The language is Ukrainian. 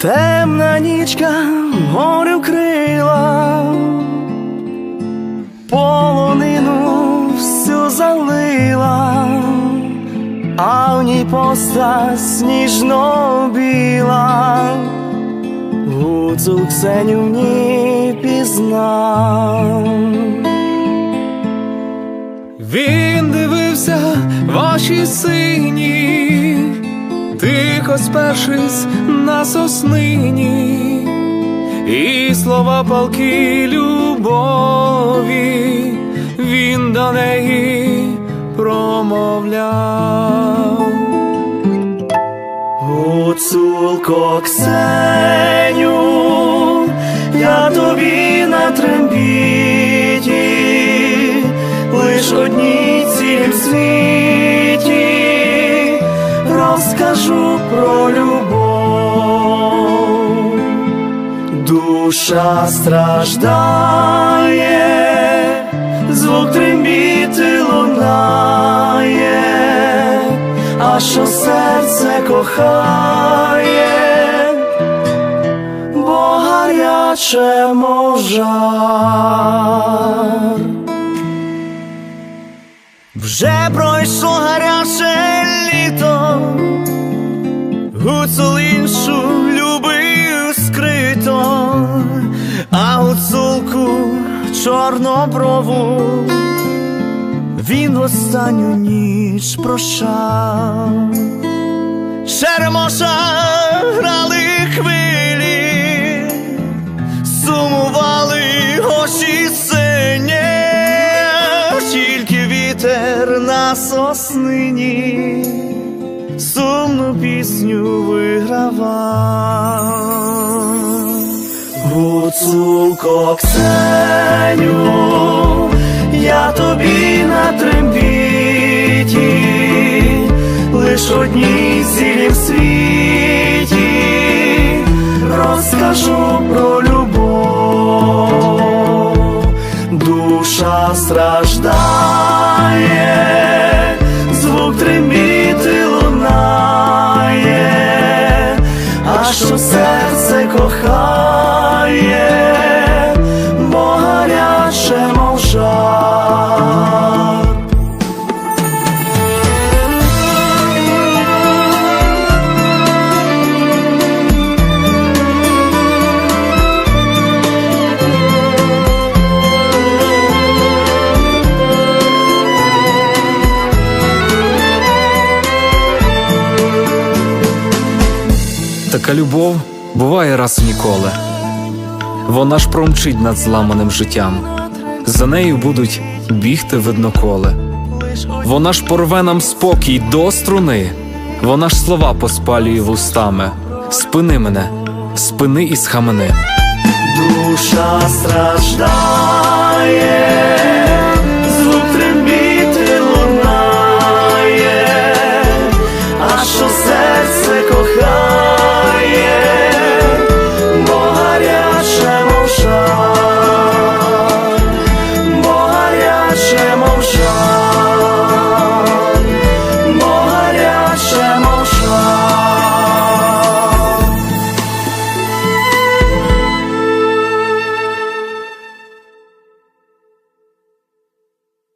Темна нічка горю крила, полонину всю залила, а в ній постать сніжно біла, гуцул Ксеню ній пізнав. Він дивився в очі сині, тихо спершись на соснині, і слова палки любові він до неї промовляв. Гуцулко Ксеню, Душа страждає, звук трембіти лунає, а що серце кохає, бо гаряче мов. Вже пройшло гаряче літо, гуцул іншу любив скрито, чорноброву він останню ніч прощав. Черемоша грали хвилі, сумували очі сині, тільки вітер на соснині сумну пісню вигравав. Гуцулко Ксеню, я тобі на трембіті, лиш одній цілім світі розкажу про любов, душа страждає, звук трембіти лунає, а що серце кохає, Така любов буває раз ніколи. Вона ж промчить над зламаним життям. За нею будуть бігти видноколи. Вона ж порве нам спокій до струни. Вона ж слова поспалює вустами. Спини мене, спини і схамени. Душа страждає,